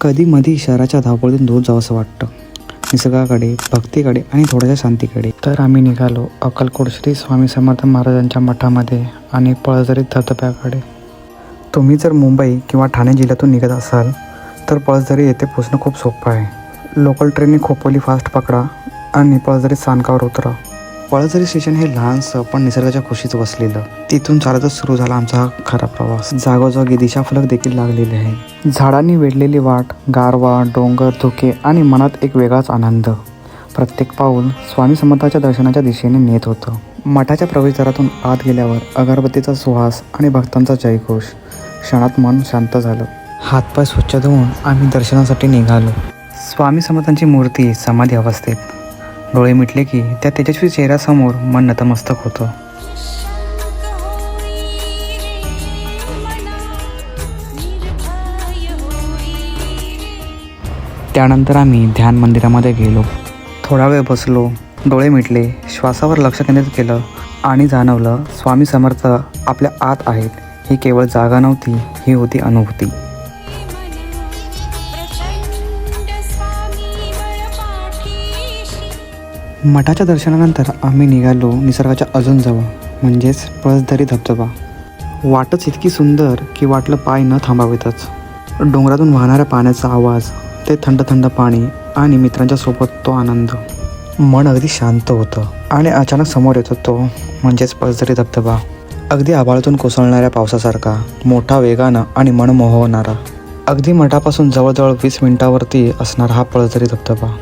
कधी मधी शहराच्या धावपळीतून दूर जावंसं वाटतं. निसर्गाकडे भक्तीकडे आणि थोड्याशा शांतीकडे. तर आम्ही निघालो अक्कलकोट श्री स्वामी समर्थ महाराजांच्या मठामध्ये आणि पळसदरी धबधब्याकडे. तुम्ही जर मुंबई किंवा ठाणे जिल्ह्यातून निघत असाल तर पळसदरी येथे पोचणं खूप सोपं आहे. लोकल ट्रेनने खोपोली फास्ट पकडा आणि पळसदरी स्थानकावर उतरा. पळसरी स्टेशन हे लहानसं पण निसर्गाच्या खुशीत वसलेलं. तिथून चालतच सुरू झाला आमचा हा खरा प्रवास. जागोजागी दिशाफलक देखील लागलेले आहे. झाडांनी वेढलेली वाट गारवा डोंगर धुके आणि मनात एक वेगळाच आनंद. प्रत्येक पाऊल स्वामी समर्थाच्या दर्शनाच्या दिशेने नेत होतं. मठाच्या प्रवेशद्वारातून आत गेल्यावर अगरबत्तीचा सुहास आणि भक्तांचा जयघोष. क्षणात मन शांत झालं. हातपाय स्वच्छ धुवून आम्ही दर्शनासाठी निघालो. स्वामी समर्थांची मूर्ती समाधी अवस्थेत. डोळे मिटले की त्या तेजस्वी चेहऱ्यासमोर मन नतमस्तक होतं. त्यानंतर आम्ही ध्यान मंदिरामध्ये गेलो. थोडा वेळ बसलो डोळे मिटले श्वासावर लक्ष केंद्रित केलं आणि जाणवलं स्वामी समर्थ आपल्या आत आहेत. ही केवळ जागा नव्हती ही होती अनुभूती. मठाच्या दर्शनानंतर आम्ही निघालो निसर्गाच्या अजून जवळ म्हणजेच पळसदरी धबधबा. वाटच इतकी सुंदर की वाटलं पाय न थांबावेतच. डोंगरातून वाहणाऱ्या पाण्याचा आवाज ते थंड थंड पाणी आणि मित्रांच्या सोबत तो आनंद. मन अगदी शांत होतं आणि अचानक समोर येतो तो म्हणजेच पळसदरी धबधबा. अगदी आभाळातून कोसळणाऱ्या पावसासारखा मोठा वेगानं आणि मन मोहवणारा अगदी मठापासून जवळजवळ वीस मिनिटावरती असणारा हा पळसदरी धबधबा.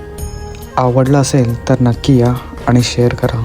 आवडला असेल तर नक्की या आणि शेअर करा.